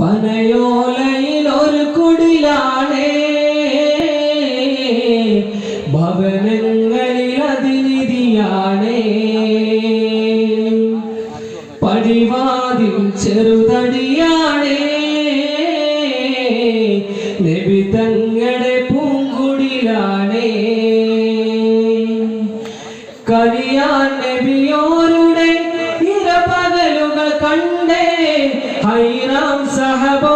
പനയോലയിൽ ഒരു കുടിലാണേ. ഭവനങ്ങളിൽ അതിനിധിയാണേ. പടിവാതിൽ ചെറുതടിയാണേ. നബി തങ്ങളുടെ പൂങ്കുടിലാണേ. കലിയാൻ നബിയോരുടെ ഇരപകലുകൾ കണ്ടേ. ഹൈറാം സഹബോരുടെ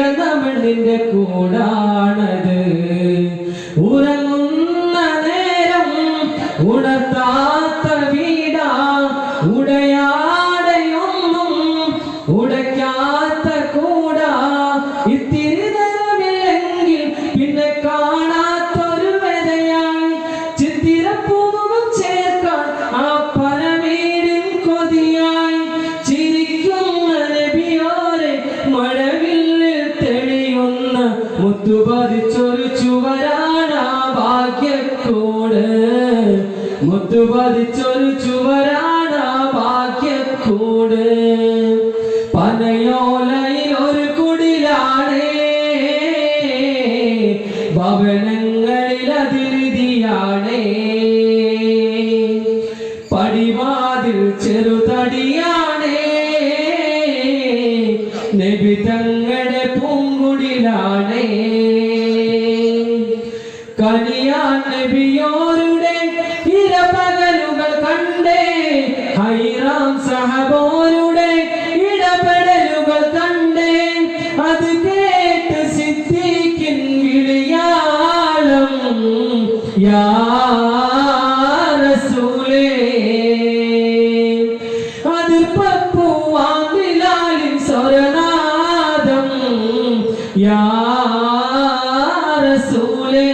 കിടന്ന മണ്ണിന്റെ കൂടാണത്. മുത്തുപതിച്ചൊരു ചുവരാണ് ഭാഗ്യത്തോട്. മുത്തുപതിച്ചൊരു ചുവരാണ് ഭാഗ്യത്തോട്. പനയോലയിൽ ഒരു കുടിലാണേ. ഭവനങ്ങളിൽ അതിരിതിയാണേ പടിവാതിൽ ചെറുതടിയാണേ. നബി കനിയാൻ നബിയോരുടെ ഇരപകലുകൾ കണ്ടേ. ഹൈറാം സഹബോരുടെ ഇടപെടലുകൾ കണ്ടേ. അത് കേട്ട് സിദ്ധിക്കിൻ വിളിയാളം യാ റസൂലേ അത് പപ്പുവാമിലാലിൻ സ്വരനാദം യാ রসুলে